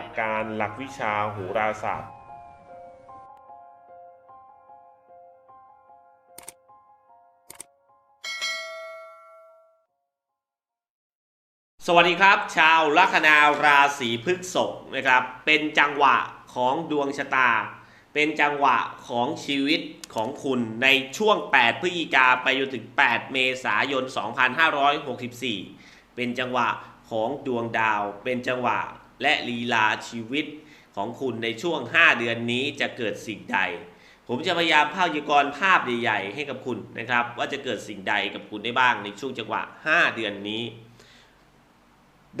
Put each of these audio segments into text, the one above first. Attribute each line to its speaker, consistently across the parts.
Speaker 1: ลักการหลักวิชาโหราศาสตร์
Speaker 2: สวัสดีครับ ชาวลัคนาราศีพฤษภนะครับ เป็นจังหวะของดวงชะตา เป็นจังหวะของชีวิตของคุณในช่วง 8 พฤศจิกาไปจนถึง 8 เมษายน 2564 เป็นจังหวะของดวงดาว เป็นจังหวะ และลีลาชีวิตของคุณในช่วง 5 เดือนนี้จะเกิดสิ่งใด ผมจะพยายามพยากรณ์ภาพใหญ่ๆ ให้กับคุณนะครับ ว่าจะเกิดสิ่งใดกับคุณได้บ้างในช่วงจังหวะ 5 เดือนนี้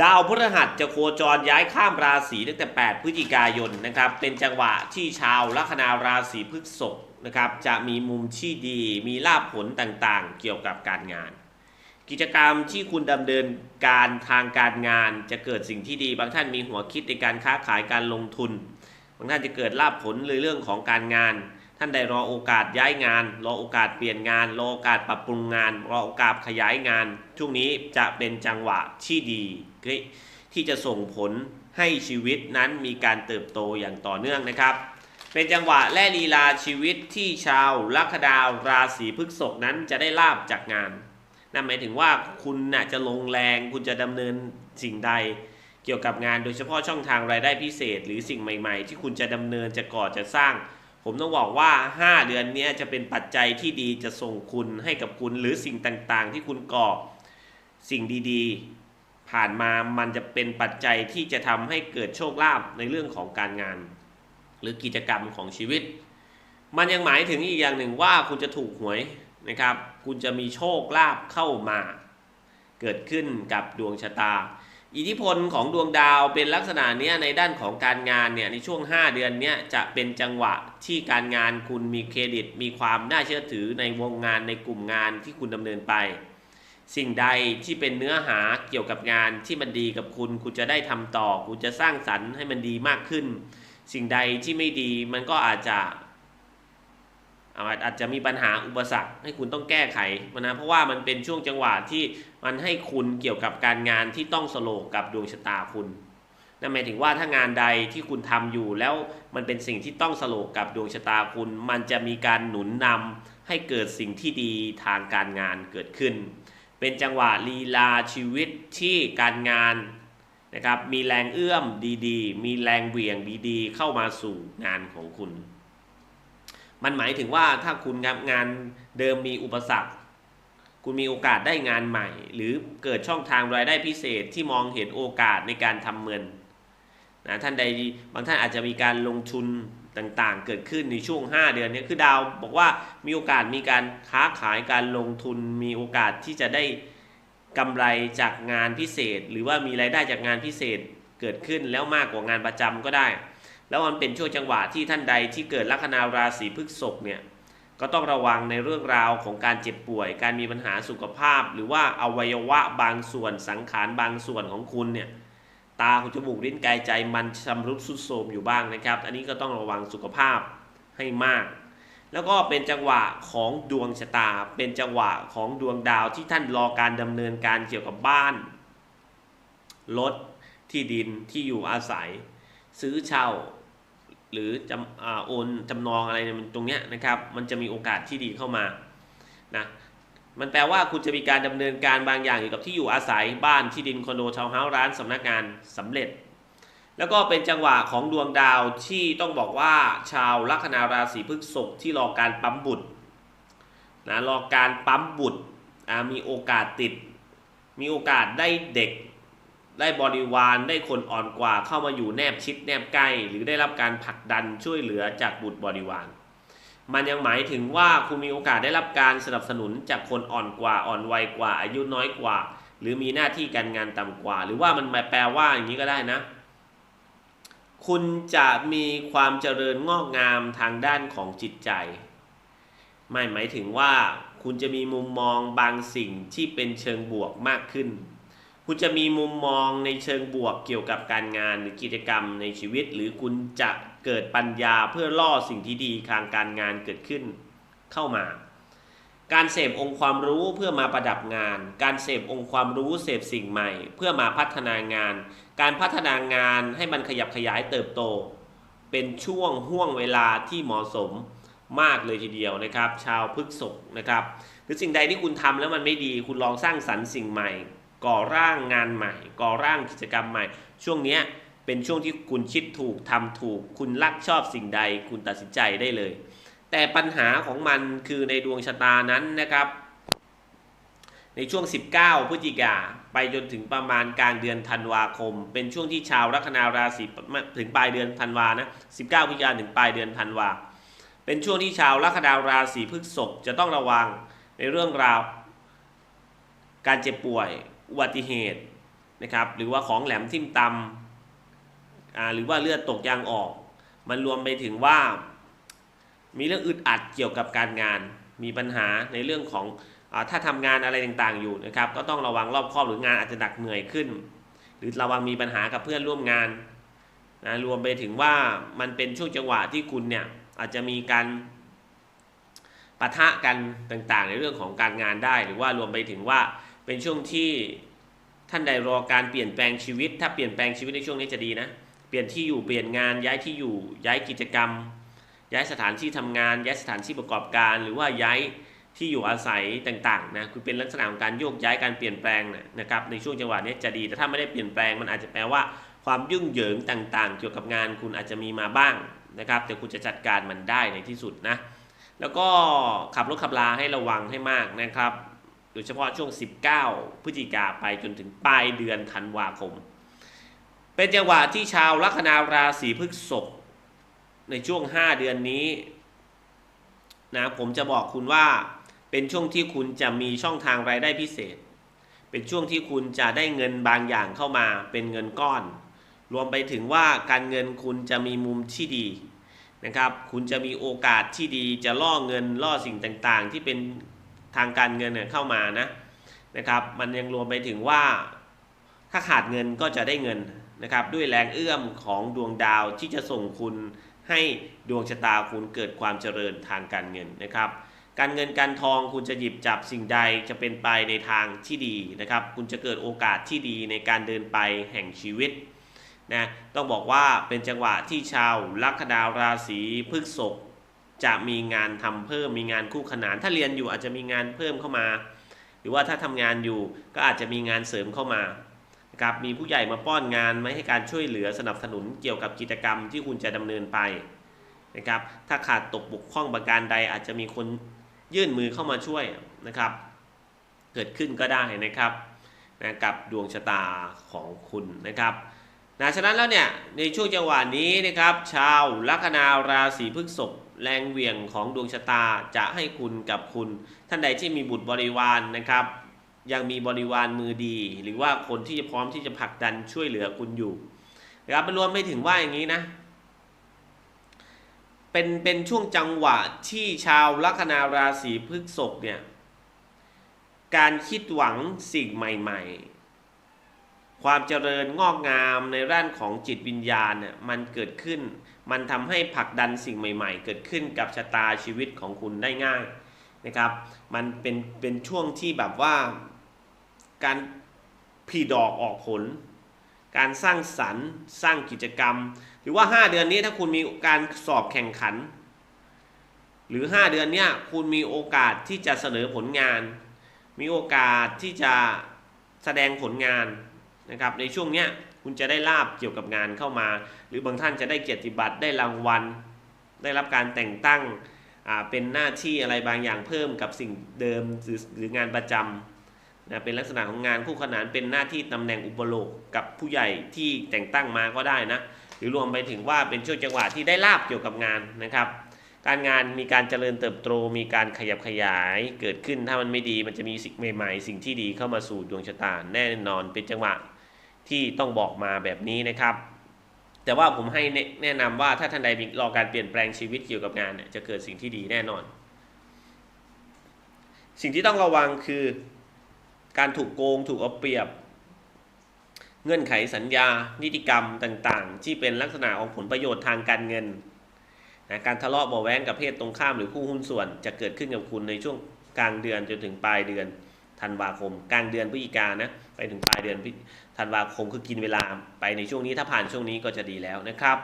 Speaker 2: ดาวพฤหัสจะโคจรย้ายข้ามราศีตั้งแต่ 8 พฤศจิกายนนะครับ เป็นจังหวะที่ชาวลัคนาราศีพฤษภนะครับ จะมีมุมที่ดี มีลาภผลต่างๆ เกี่ยวกับการงาน กิจกรรมที่คุณดำเนินการทางการงานจะเกิดสิ่งที่ดี บางท่านมีหัวคิดในการค้าขายการลงทุน บางท่านจะเกิดลาภผลในเรื่องของการงาน ท่านใดรอโอกาสย้ายงาน รอโอกาสเปลี่ยนงาน รอโอกาสปรับปรุงงาน รอโอกาสขยายงาน ช่วงนี้จะเป็นจังหวะที่ดี ที่จะส่งผลให้ชีวิตนั้นมีการเติบโตอย่างต่อเนื่องนะครับ เป็นจังหวะและลีลาชีวิตที่ชาวลัคนาราศีพฤษภนั้นจะได้ลาบจากงาน นั่นหมายถึงว่าคุณน่ะจะลงแรงคุณจะดำเนินสิ่งใด เกี่ยวกับงานโดยเฉพาะช่องทางรายได้พิเศษ หรือสิ่งใหม่ ๆ ที่คุณจะดำเนินจะก่อจะสร้าง ผมต้องบอกว่า 5 เดือนนี้จะเป็นปัจจัยที่ดีจะส่งคุณให้กับคุณหรือสิ่งต่างๆ ที่คุณก่อสิ่งดีๆ ผ่านมามันจะเป็นปัจจัยที่จะทำให้เกิดโชคลาภในเรื่องของการงาน หรือกิจกรรมของชีวิต มันยังหมายถึงอีกอย่างหนึ่งว่าคุณจะถูกหวย นะครับ คุณจะมีโชคลาภเข้ามา เกิดขึ้นกับดวงชะตา อิทธิพลของดวงดาวเป็นลักษณะเนี้ยในด้านของการงานเนี่ยในช่วง 5 เดือนเนี้ยจะเป็นจังหวะที่การงานคุณมีเครดิต มีความน่าเชื่อถือในวงงานในกลุ่มงานที่คุณดำเนินไป สิ่งใดที่เป็นเนื้อหาเกี่ยวกับงานที่มันดีกับคุณ คุณจะได้ทำต่อ คุณจะสร้างสรรค์ให้มันดีมากขึ้น สิ่งใดที่ไม่ดีมันก็อาจจะ อาจจะมีปัญหาอุปสรรคให้คุณต้องแก้ไขนะเพราะว่ามันเป็นช่วงจังหวะที่มันให้คุณเกี่ยวกับการงานที่ต้องสโลกกับดวงชะตาคุณนั่นหมายถึงว่าถ้างานใดที่คุณทำอยู่แล้วมันเป็นสิ่งที่ต้องสโลกกับดวงชะตาคุณ มันจะมีการหนุนนำให้เกิดสิ่งที่ดีทางการงานเกิดขึ้น เป็นจังหวะลีลาชีวิตที่การงานนะครับมีแรงเอื้อมดีๆ มีแรงเหวี่ยงดีๆ เข้ามาสู่งานของคุณ มันหมายถึงว่าถ้าคุณงานเดิมมีอุปสรรค คุณมีโอกาสได้งานใหม่ หรือเกิดช่องทางรายได้พิเศษที่มองเห็นโอกาสในการทำเงินนะท่านใดบางท่านอาจจะมีการลงทุนต่างๆ เกิดขึ้นในช่วง 5 เดือนนี้คือดาวบอกว่ามีโอกาสมีการค้าขายการลงทุน มีโอกาสที่จะได้กำไรจากงานพิเศษ หรือว่ามีรายได้จากงานพิเศษเกิดขึ้นแล้วมากกว่างานประจำก็ได้ แล้วมันเป็นช่วงจังหวะที่ท่านใดที่เกิดลัคนาราศีพฤษภเนี่ยก็ต้องระวังในเรื่องราวของการเจ็บป่วย การมีปัญหาสุขภาพ หรือว่าอวัยวะบางส่วนสังขารบางส่วนของคุณเนี่ยตาหูจมูกลิ้นกายใจมันชำรุดสุดโทรมอยู่บ้างนะครับ อันนี้ก็ต้องระวังสุขภาพให้มาก แล้วก็เป็นจังหวะของดวงชะตา เป็นจังหวะของดวงดาวที่ท่านรอการดำเนินการเกี่ยวกับบ้านรถที่ดินที่อยู่อาศัย ซื้อเช่า หรือจำอโอนจำนองอะไรเนี่ยมันตรงเนี้ยนะครับ มันจะมีโอกาสที่ดีเข้ามานะมันแปลว่าคุณจะมีการดำเนินการบางอย่างเกี่ยวกับที่อยู่อาศัยบ้านที่ดินคอนโดทาวเฮาส์ร้านสำนักงานสำเร็จ แล้วก็เป็นจังหวะของดวงดาวที่ต้องบอกว่าชาวลัคนาราศีพฤษภที่รอการปั๊มบุตรนะรอการปั๊มบุตรมีโอกาสติด มีโอกาสได้เด็ก ได้บริวารได้คนอ่อนกว่าเข้ามาอยู่แนบชิดแนบใกล้ หรือได้รับการผลักดันช่วยเหลือจากบุตรบริวาร มันยังหมายถึงว่าคุณมีโอกาสได้รับการสนับสนุนจากคนอ่อนกว่าอ่อนวัยกว่าอายุน้อยกว่า หรือมีหน้าที่การงานต่ำกว่า หรือว่ามันมแปลว่าอย่างนี้ก็ได้นะ คุณจะมีความเจริญงอกงามทางด้านของจิตใจ ไม่หมายถึงว่าคุณจะมีมุมมองบางสิ่งที่เป็นเชิงบวกมากขึ้น คุณจะมีมุมมองในเชิงบวกเกี่ยวกับการงานหรือกิจกรรมในชีวิต หรือคุณจะเกิดปัญญาเพื่อล่อสิ่งที่ดีทางการงานเกิดขึ้นเข้ามา การเสพองค์ความรู้เพื่อมาประดับงาน การเสพองค์ความรู้เสพสิ่งใหม่ เพื่อมาพัฒนางาน การพัฒนางานให้มันขยับขยายเติบโต เป็นช่วงห่วงเวลาที่เหมาะสมมากเลยทีเดียวนะครับ ชาวพฤกษกนะครับ หรือสิ่งใดที่คุณทำแล้วมันไม่ดี คุณลองสร้างสรรค์สิ่งใหม่ ก่อร่างงานใหม่ ก่อร่างกิจกรรมใหม่ ช่วงเนี้ยเป็นช่วงที่คุณคิดถูกทำถูก คุณรักชอบสิ่งใด คุณตัดสินใจได้เลย แต่ปัญหาของมันคือในดวงชะตานั้นนะครับ ในช่วง 19 พฤศจิกาไปจนถึงประมาณกลางเดือนธันวาคม เป็นช่วงที่ชาวลัคนาราศีถึงปลายเดือนธันวานะ 19 พฤศจิกาถึงปลายเดือนธันวา เป็นช่วงที่ชาวลัคนาราศีพฤษภจะต้องระวังในเรื่องราว การเจ็บป่วย อุบัติเหตุนะครับ หรือว่าของแหลมทิ่มตำหรือว่าเลือดตกยางออก มันรวมไปถึงว่า มีเรื่องอึดอัดเกี่ยวกับการงาน มีปัญหาในเรื่องของอถ้าทำงานอะไรต่างๆอยู่นะครับ ก็ต้องระวังรอบครอบหรืองานอาจจะหนักเหนื่อยขึ้น หรือระวังมีปัญหากับเพื่อนร่วมงานนะรวมไปถึงว่ามันเป็นช่วงจังหวะที่คุณเนี่ยอาจจะมีการปะทะกันต่างๆ ในเรื่องของการงานได้ หรือว่ารวมไปถึงว่า เป็นช่วงที่ท่านใดรอการเปลี่ยนแปลงชีวิต ถ้าเปลี่ยนแปลงชีวิตในช่วงนี้จะดีนะ เปลี่ยนที่อยู่เปลี่ยนงานย้ายที่อยู่ย้ายกิจกรรม ย้ายสถานที่ทำงาน ย้ายสถานที่ประกอบการ หรือว่าย้ายที่อยู่อาศัยต่างๆนะคือเป็นลักษณะของการโยกย้ายการเปลี่ยนแปลงนะนะครับในช่วงจังหวะนี้จะดี แต่ถ้าไม่ได้เปลี่ยนแปลงมันอาจจะแปลว่าความยุ่งเหยิงต่างๆ เกี่ยวกับงานคุณอาจจะมีมาบ้างนะครับแต่คุณจะจัดการมันได้ในที่สุดนะแล้วก็ขับรถขับลาให้ระวังให้มากนะครับ ยเฉพาะช่วง 19 พฤศจิกาไปจนถึงปลายเดือนธันวาคม เป็นจังหวะที่ชาวลัคนาราศีพฤษภในช่วง 5 เดือนนี้นะผมจะบอกคุณว่าเป็นช่วงที่คุณจะมีช่องทางรายได้พิเศษ เป็นช่วงที่คุณจะได้เงินบางอย่างเข้ามาเป็นเงินก้อน รวมไปถึงว่าการเงินคุณจะมีมุมที่ดีนะครับ คุณจะมีโอกาสที่ดีจะล่อเงินล่อสิ่งต่างๆ ที่เป็น ทางการเงินเนี่ยเข้ามานะนะครับมันยังรวมไปถึงว่า ถ้าขาดเงินก็จะได้เงินนะครับด้วยแรงเอื้อมของดวงดาวที่จะส่งคุณให้ดวงชะตาคุณเกิดความเจริญทางการเงินนะครับ การเงินการทองคุณจะหยิบจับสิ่งใดจะเป็นไปในทางที่ดีนะครับ คุณจะเกิดโอกาสที่ดีในการเดินไปแห่งชีวิตนะต้องบอกว่าเป็นจังหวะที่ชาวลัคนาราศีพฤษภ จะมีงานทำเพิ่มมีงานคู่ขนาน ถ้าเรียนอยู่อาจจะมีงานเพิ่มเข้ามา หรือว่าถ้าทำงานอยู่ก็อาจจะมีงานเสริมเข้ามานะครับมีผู้ใหญ่มาป้อนงานไม่ให้การช่วยเหลือสนับสนุนเกี่ยวกับกิจกรรมที่คุณจะดำเนินไปนะครับถ้าขาดตกบกพร่องประการใดอาจจะมีคนยื่นมือเข้ามาช่วยนะครับ เกิดขึ้นก็ได้นะครับนะกับดวงชะตาของคุณนะครับนะฉะนั้นแล้วเนี่ยในช่วงจังหวะนี้นะครับ ชาวลัคนาราศีพฤษภ แรงเหวี่ยงของดวงชะตาจะให้คุณกับคุณ ท่านใดที่มีบุตรบริวารนนะครับ ยังมีบริวารมือดี หรือว่าคนที่จะพร้อมที่จะผลักดันช่วยเหลือคุณอยู่นะครับรวมไม่ถึงว่าอย่างนี้นะเป็นเป็นช่วงจังหวะที่ชาวลัคนาราศีพฤษภเนี่ยการคิดหวังสิ่งใหม่ ๆ ความเจริญงอกงามในด้านของจิตวิญญาณเนี่ยมันเกิดขึ้น มันทำให้ผลักดันสิ่งใหม่ ๆ เกิดขึ้นกับชะตาชีวิตของคุณได้ง่ายนะครับ มันเป็นเป็นช่วงที่แบบว่าการผลิดอกออกผล การสร้างสรรค์ สร้างกิจกรรม หรือว่า 5 เดือนนี้ถ้าคุณมีการสอบแข่งขัน หรือ 5 เดือนเนี้ยคุณมีโอกาสที่จะเสนอผลงาน มีโอกาสที่จะแสดงผลงานนะครับในช่วงเนี้ย คุณจะได้ลาบเกี่ยวกับงานเข้ามา หรือบางท่านจะได้เกียรติบัตรได้รางวัล ได้รับการแต่งตั้งเป็นหน้าที่อะไรบางอย่างเพิ่มกับสิ่งเดิมหรือหรืองานประจำนะเป็นลักษณะของงานคู่ขนานเป็นหน้าที่ตำแหน่งอุปโลกกับผู้ใหญ่ที่แต่งตั้งมาก็ได้นะหรือรวมไปถึงว่าเป็นช่วงจังหวะที่ได้ลาบเกี่ยวกับงานนะครับ การงานมีการเจริญเติบโตมีการขยับขยายเกิดขึ้นถ้ามันไม่ดีมันจะมีสิ่งใหม่ ๆ สิ่งที่ดีเข้ามาสู่ดวงชะตาแน่นอนเป็นจังหวะ ที่ต้องบอกมาแบบนี้นะครับ แต่ว่าผมให้แนะนำว่าถ้าท่านใดมีรอการเปลี่ยนแปลงชีวิตเกี่ยวกับงานเนี่ยจะเกิดสิ่งที่ดีแน่นอน สิ่งที่ต้องระวังคือการถูกโกงถูกเอาเปรียบ เงื่อนไขสัญญา นิติกรรมต่างๆ ที่เป็นลักษณะของผลประโยชน์ทางการเงินนะการทะเลาะเบาแว้งกับเพศตรงข้ามหรือคู่หุ้นส่วน จะเกิดขึ้นกับคุณในช่วงกลางเดือนจนถึงปลายเดือน ธันวาคม กลางเดือนพฤศจิกานนะไปถึงปลายเดือนพฤธันวาคมคือกินเวลาไปในช่วงนี้ถ้าผ่านช่วงนี้ก็จะดีแล้วนะครับ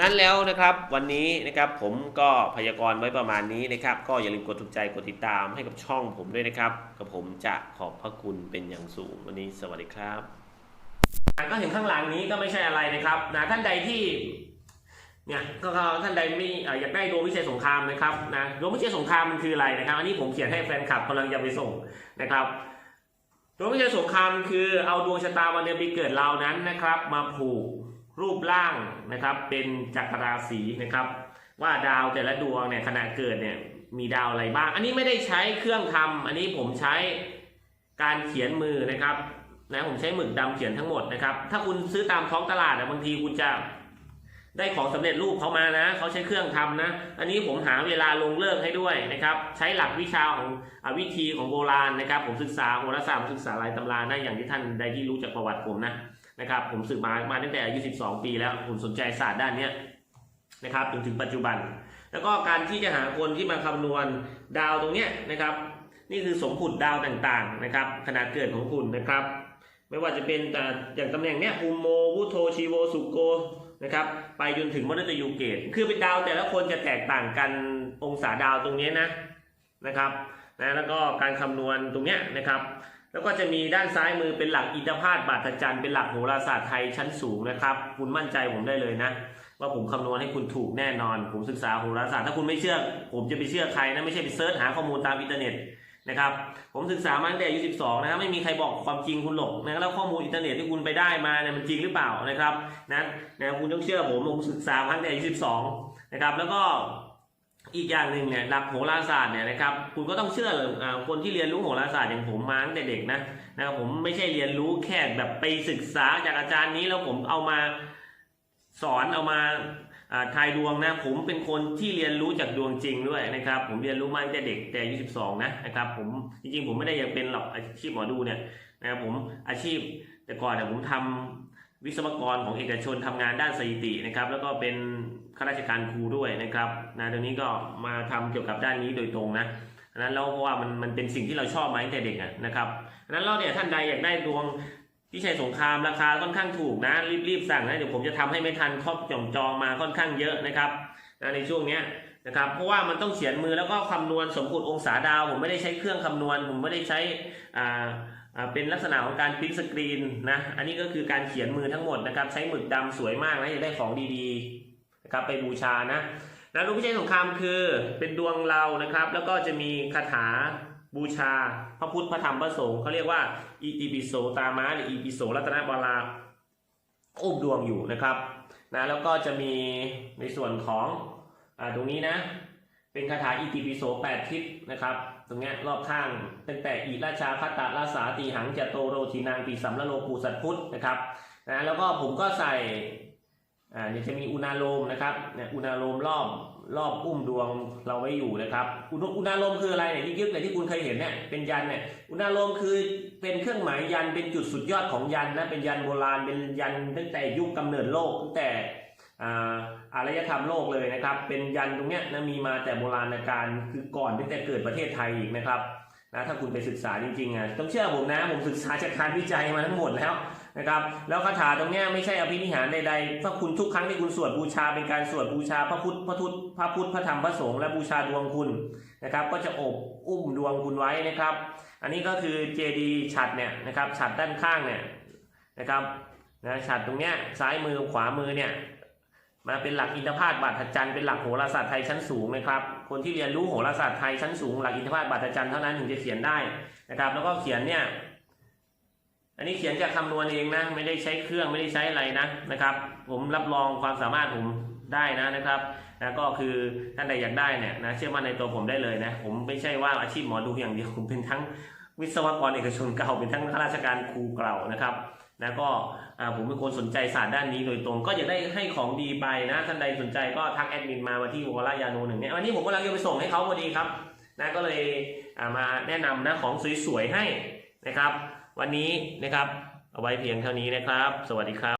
Speaker 2: นั้นแล้วนะครับวันนี้นะครับผมก็พยากรณ์ไว้ประมาณนี้นะครับ ก็อย่าลืมกดถูกใจกดติดตามให้กับช่องผมด้วยนะครับ กับผมจะขอบพระคุณเป็นอย่างสูงวันนี้สวัสดีครับก็เห็นข้างหลังนี้ก็ไม่ใช่อะไรนะครับนะท่านใดที่เนี่ยก็ท่านใดไม่เอ่ออยากได้ดวงวิเศษสงครามนะครับนะดวงวิเศษสงครามมันคืออะไรนะครับ อันนี้ผมเขียนให้แฟนคลับกำลังจะไปส่ง นะครับดวงวิเศษสงครามคือเอาดวงชะตาวันเดือนปีเกิดเรานั้นนะครับ มาผูกรูปร่างนะครับ เป็นจักรราศีนะครับ ว่าดาวแต่ละดวงเนี่ยขณะเกิดเนี่ยมีดาวอะไรบ้าง อันนี้ไม่ได้ใช้เครื่องทำอันนี้ผมใช้การเขียนมือนะครับนะผมใช้หมึกดำเขียนทั้งหมดนะครับ ถ้าคุณซื้อตามท้องตลาดนะบางทีคุณจะ ได้ของสำเร็จรูปเขามานะเขาใช้เครื่องทำนะ อันนี้ผมหาเวลาลงเลิกให้ด้วยนะครับ ใช้หลักวิชาของอวิธีของโบราณนะครับ ผมศึกษาโหราศาสตร์ผมศึกษาลายตำรานะอย่างที่ท่านใดที่รู้จากประวัติผมนะนะครับ ผมศึกมามาตั้งแต่อายุ 12 ปีแล้วผมสนใจศาสตร์ด้านนี้นะครับจนถึงปัจจุบัน แล้วก็การที่จะหาคนที่มาคำนวณดาวตรงเนี้ยนะครับ นี่คือสมผุดดาวต่างๆนะครับขนาดเกิดของคุณนะครับ ไม่ว่าจะเป็นแต่อย่างตำแหน่งเนี้ยอุโมวุโทชีโวสุโก นะครับ ไปจนถึงมฤตยูเกตคือเป็นดาวแต่ละคนจะแตกต่างกันองศาดาวตรงนี้นะนะครับนะแล้วก็การคำนวณตรงเนี้ยนะครับแล้วก็จะมีด้านซ้ายมือเป็นหลักอินทพาตบาทจันทร์เป็นหลักโหราศาสตร์ไทยชั้นสูงนะครับ คุณมั่นใจผมได้เลยนะ ว่าผมคำนวณให้คุณถูกแน่นอน ผมศึกษาโหราศาสตร์ถ้าคุณไม่เชื่อ ผมจะไปเชื่อใครนะไม่ใช่ไปเซิร์ชหาข้อมูลตามอินเทอร์เน็ต นะครับ ผมศึกษามาตั้งแต่อายุ12 นะครับ ไม่มีใครบอกความจริงคุณหรอกนะแล้วข้อมูลอินเทอร์เน็ตที่คุณไปได้มาเนี่ยมันจริงหรือเปล่านะครับนะนะคุณต้องเชื่อผมผมศึกษามาตั้งแต่อายุ12 นะครับ แล้วก็อีกอย่างหนึ่งเนี่ยหลักโหราศาสตร์เนี่ยนะครับคุณก็ต้องเชื่อเลยคนที่เรียนรู้โหราศาสตร์อย่างผมมาตั้งแต่เด็กนะนะครับผมไม่ใช่เรียนรู้แค่แบบไปศึกษาจากอาจารย์นี้แล้วผมเอามาสอนเอามา ทายดวงนะผมเป็นคนที่เรียนรู้จากดวงจริงด้วยนะครับ ผมเรียนรู้มาตั้งแต่เด็กแต่อายุ12นะนะครับผมจริงๆผมไม่ได้อยากเป็นหรอกอาชีพหมอดูเนี่ยนะครับผมอาชีพแต่ก่อนเนี่ยผมทำวิศวกรของเอกชนทำงานด้านสถิตินะครับ แล้วก็เป็นข้าราชการครูด้วยนะครับนะตอนนี้ก็มาทำเกี่ยวกับด้านนี้โดยตรงนะนั้นแล้วเพราะว่ามันมันเป็นสิ่งที่เราชอบมาตั้งแต่เด็กนะครับนนั้นเราเนี่ยท่านใดอยากได้ดวง พี่ชัยสงครามราคาค่อนข้างถูกนะ รีบๆสั่งนะเดี๋ยวผมจะทำให้ไม่ทันครอบจองจองมาค่อนข้างเยอะนะครับนะในช่วงเนี้ยนะครับเพราะว่ามันต้องเขียนมือแล้วก็คำนวณสมกุฎองศาดาว ผมไม่ได้ใช้เครื่องคำนวณ ผมไม่ได้ใช้อ่าอ่าเป็นลักษณะของการพิมพ์สกรีนนะอันนี้ก็คือการเขียนมือทั้งหมดนะครับ ใช้หมึกดำสวยมากนะจะได้ของดีๆนะครับไปบูชานะนะดวงพิชัยสงครามคือเป็นดวงเรานะครับ แล้วก็จะมีคาถา บูชาพระพุทธพระธรรมพระสงฆ์เขาเรียกว่าอีอีปิโสตามาหรืออีปิโสรัตนบาลาอุ้มดวงอยู่นะครับนะแล้วก็จะมีในส่วนของอ่าตรงนี้นะ เป็นคาถาอิติปิโสแปดทิศนะครับ ตรงนี้รอบข้างตั้งแต่อีราชาพัตตาราสาตีหังจโตโรทีนางปีสัมละโลปูสัตพุทธนะครับนะแล้วก็ผมก็ใส่อ่าเนี่ยจะมีอุณาโลมนะครับเนี่ยอุณาโลมรอบ รอบอุ้มดวงเราไว้อยู่นะครับ อุณอุณาลมคืออะไรเนี่ยยึดเนี่ยที่คุณเคยเห็นเนี่ยเป็นยันเนี่ยอุณาลมคือเป็นเครื่องหมายยันเป็นจุดสุดยอดของยันนะเป็นยันโบราณเป็นยันตั้งแต่ยุคกำเนิดโลกตั้งแต่อาอารยธรรมโลกเลยนะครับ เป็นยันตรงเนี้ยนะมีมาแต่โบราณกาลคือก่อนตั้งแต่เกิดประเทศไทยอีกนะครับนะถ้าคุณไปศึกษาจริงๆอะต้องเชื่อผมนะผมศึกษาจากการวิจัยมาทั้งหมดแล้ว นะครับแล้วคาถาตรงนี้ไม่ใช่อภินิหารใดๆถ้าคุณทุกครั้งที่คุณสวดบูชาเป็นการสวดบูชาพระพุทธพระทุตพระพุทธพระธรรมพระสงฆ์และบูชาดวงคุณนะครับ ก็จะอบอุ้มดวงคุณไว้นะครับ อันนี้ก็คือเจดีฉัดเนี่ยนะครับฉัดด้านข้างเนี่ยนะครับนะฉัดตรงเนี้ยซ้ายมือขวามือเนี่ยมาเป็นหลักอินทพาตบาทจันทร์เป็นหลักโหราศาสตร์ไทยชั้นสูงนะครับ คนที่เรียนรู้โหราศาสตร์ไทยชั้นสูง หลักอินทพาตบาทจันทร์เท่านั้นถึงจะเขียนได้นะครับ แล้วก็เขียนเนี่ย อันนี้เขียนจากคำนวณเองนะ ไม่ได้ใช้เครื่องไม่ได้ใช้อะไรนะนะครับ ผมรับรองความสามารถผมได้นะนะครับนะก็คือท่านใดอยากได้เนี่ยนะเชื่อมั่นในตัวผมได้เลยนะผมไม่ใช่ว่าอาชีพหมอดูอย่างเดียวผมเป็นทั้งวิศวกรเอกชนเก่าเป็นทั้งข้าราชการครูเก่านะครับนะก็ผมเป็นคนสนใจศาสตร์ด้านนี้โดยตรง ก็อยากได้ให้ของดีไปนะท่านใดสนใจก็ทักแอดมินมามาที่วอลายาโนหนึ่งเนี่ยวันนี้ผมกำลังจะไปส่งให้เขาพอดีครับนะก็เลยมาแนะนำนะของสวยๆให้นะครับ วันนี้นะครับ เอาไว้เพียงเท่านี้นะครับ สวัสดีครับ